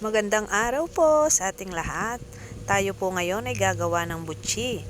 Magandang araw po sa ating lahat. Tayo po ngayon ay gagawa ng butchi.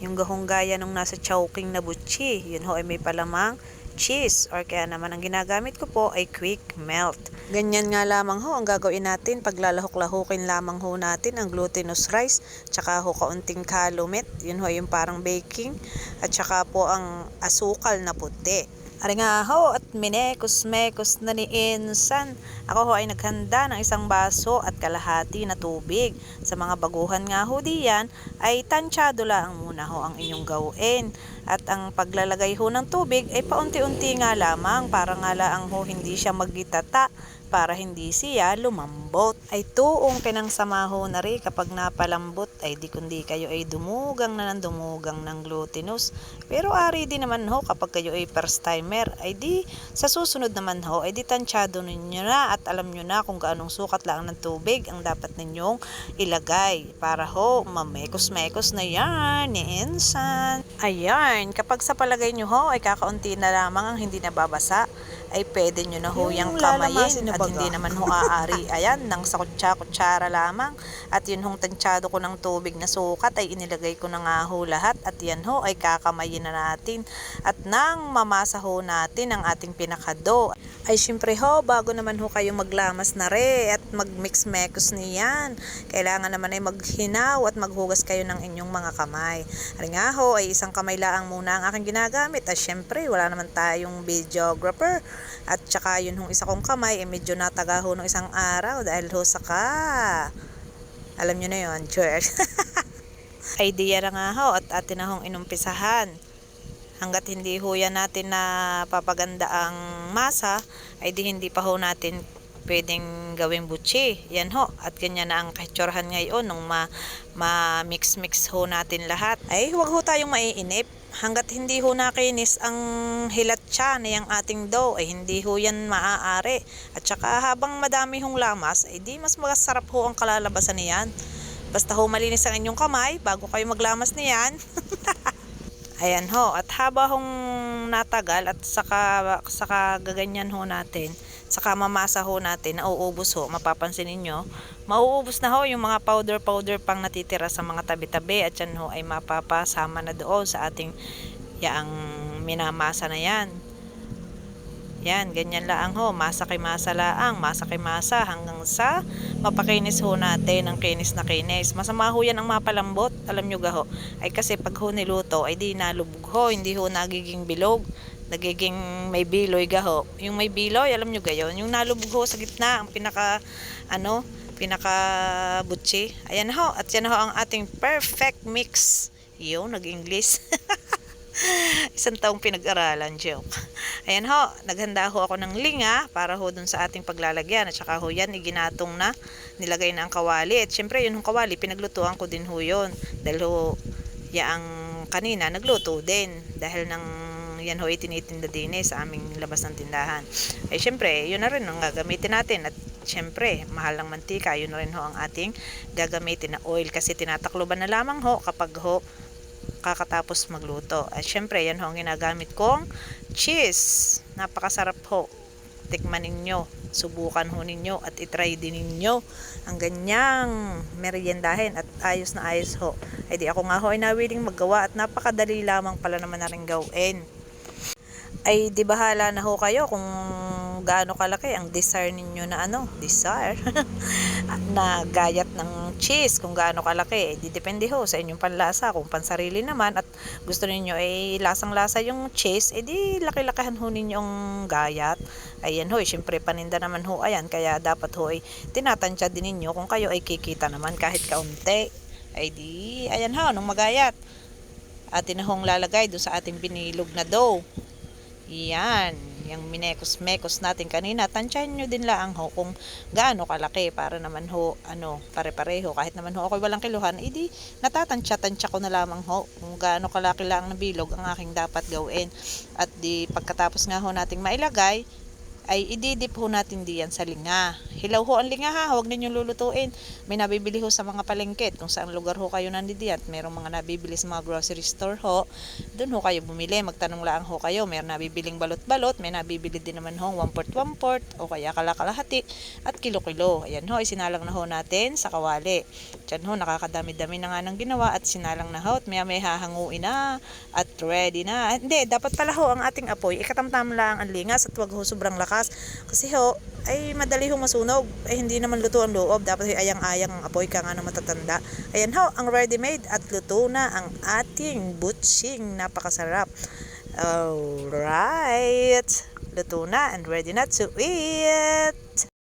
Yung gahong gaya nung nasa chowking na butchi, yun ho ay may palamang cheese or kaya naman ang ginagamit ko po ay quick melt. Ganyan nga lamang ho ang gagawin natin paglalahok-lahukin lamang ho natin ang glutinous rice tsaka ho kaunting calumet, yun ho yung parang baking at tsaka po ang asukal na puti. Ari nga ho at minekos-mekos na ni Insan. Ako ho ay naghanda ng isang baso at kalahati na tubig. Sa mga baguhan nga ho diyan ay tansyado lang muna ho ang inyong gawin. At ang paglalagay ho ng tubig ay paunti-unti nga lamang para nga lang ho hindi siya magitata para hindi siya lumambot. Ay tuong pinangsamaho na rin kapag napalambot ay di kundi kayo ay dumugang na ng dumugang ng glutinous. Pero ari din naman ho kapag kayo ay first timer ay di sa susunod naman ho ay di tansyado ninyo na at alam nyo na kung gaanong sukat lang ng tubig ang dapat ninyong ilagay para ho mamekos-mekos na yan ni Insan. Ayan, kapag sa palagay nyo ho ay kakaunti na lamang ang hindi nababasa ay pwede nyo na ho yung kamayin at hindi naman ho aari. Ayan, nang sa kutsa-kutsara lamang. At yun hong tansyado ko ng tubig na sukat ay inilagay ko na nga ho lahat. At yan ho ay kakamayin na natin. At nang mamasa ho natin ang ating pinakado. Ay syempre ho, bago naman ho kayo maglamas na re at magmix-mekos niyan. Kailangan naman ay maghinaw at maghugas kayo ng inyong mga kamay. Ari nga ho, ay isang kamay lang muna ang aking ginagamit. At syempre, wala naman tayong videographer. At tsaka yun hong isa kong kamay, eh, medyo nataga ho ng isang araw dahil ho sa ka. Alam nyo na yun, George. Idea na nga ho at atin na hong inumpisahan. Hanggat hindi ho yan natin na papaganda ang masa, ay di hindi pa ho natin pwedeng gawing butchi. Yan ho. At ganyan na ang kahitsurhan ngayon nung ma, ma-mix-mix ho natin lahat. Ay, huwag ho tayong maiinip. Hanggat hindi ho nakinis ang hilatsa na yung ating dough, ay hindi ho yan maaari. At saka habang madami hong lamas, ay di mas masarap ho ang kalalabasan niyan. Basta ho malinis ang inyong kamay bago kayo maglamas niyan. Ayan ho, at haba hong natagal at saka, saka gaganyan ho natin, saka mamasa ho natin, nauubos ho, mapapansin ninyo, mauubos na ho yung mga powder-powder pang natitira sa mga tabi-tabi at yan ho ay mapapasama na doon sa ating yaang minamasa na yan. Yan, ganyan laang ho, masa kay masa laang, masa kay masa hanggang sa mapakinis ho natin ang kinis na kinis. Masama ho yan ang mapalambot, alam nyo gaho. Ay kasi pag ho niluto, ay di nalubog ho, hindi ho nagiging bilog. Nagiging may biloy gaho. Yung may biloy, alam nyo gayon, yung nalubog ho sa gitna, ang pinaka, ano, pinaka butchi. Ayan ho, at yan ho ang ating perfect mix. Yo, nag-English. Isang taong pinag-aralan, joke. Ayan ho, naghanda ho ako ng linga para ho dun sa ating paglalagyan. At saka ho yan, iginatong na, nilagay na ang kawali. At syempre, yun yung kawali, pinaglutuan ko din ho yun. Dahil ho, yaang kanina, nagluto din. Dahil nang yan ho itinitinda din eh, sa aming labas ng tindahan. Ay syempre, yun na rin ang gagamitin natin. At syempre, mahal ng mantika, yun na rin ho ang ating gagamitin na oil. Kasi tinatakloban na lamang ho kapag ho kakatapos magluto. At syempre, yan ho ang ginagamit kong cheese. Napakasarap ho. Tikman ninyo, subukan ho ninyo at itry din ninyo ang ganyang meriendahin at ayos na ayos ho. Ay di ako nga ho ay nawiling maggawa at napakadali lamang pala naman na rin gawin. Ay di bahala na ho kayo kung gaano kalaki ang desire ninyo na ano, desire na gayat ng cheese kung gaano kalaki. Eh, di depende ho sa inyong panlasa. Kung pansarili naman at gusto ninyo ay lasang-lasa yung cheese, eh di laki-lakihan ho ninyong gayat. Ayan ho, eh, syempre paninda naman ho ayan. Kaya dapat ho ay tinatansya din ninyo kung kayo ay kikita naman kahit kaunti. Ay di, ayan ho, nung magayat. Atin na hong lalagay doon sa ating binilog na dough. Yan, yung minekos-mekos natin kanina, tansyahin nyo din lang ho kung gaano kalaki para naman ho, ano, pare-pareho. Kahit naman ho ako walang kiluhan, edi natatansya-tansya ko na lamang ho kung gaano kalaki lang na bilog ang aking dapat gawin. At di pagkatapos nga ho nating mailagay, ay ididip ho natin diyan sa linga. Hilaw ho ang linga ha, huwag ninyong lulutuin. May nabibili ho sa mga palengket kung saan lugar ho kayo nandidiyan. Merong mga nabibili sa mga grocery store ho. Doon ho kayo bumili, magtanong lang ho kayo. Meron nabibiling balot-balot, may nabibili din naman ho 1 port 1 port o kaya kalakalahati at kilo-kilo. Ayan ho, isinalang na ho natin sa kawali. Diyan ho, nakakadami-dami na nga ng ginawa at sinalang na ho at maya may hahanguin na at ready na. Hindi, dapat pala ho ang ating apoy, ikatamtam lang ang lingas at wag ho sobrang lakas. Kasi ho, ay madali ho masunog. Ay hindi naman luto ang loob. Dapat ho ayang-ayang ang apoy ka nga ng matatanda. Ayan ho, ang ready-made at luto na ang ating butching. Napakasarap. Alright. Luto na and ready na to eat.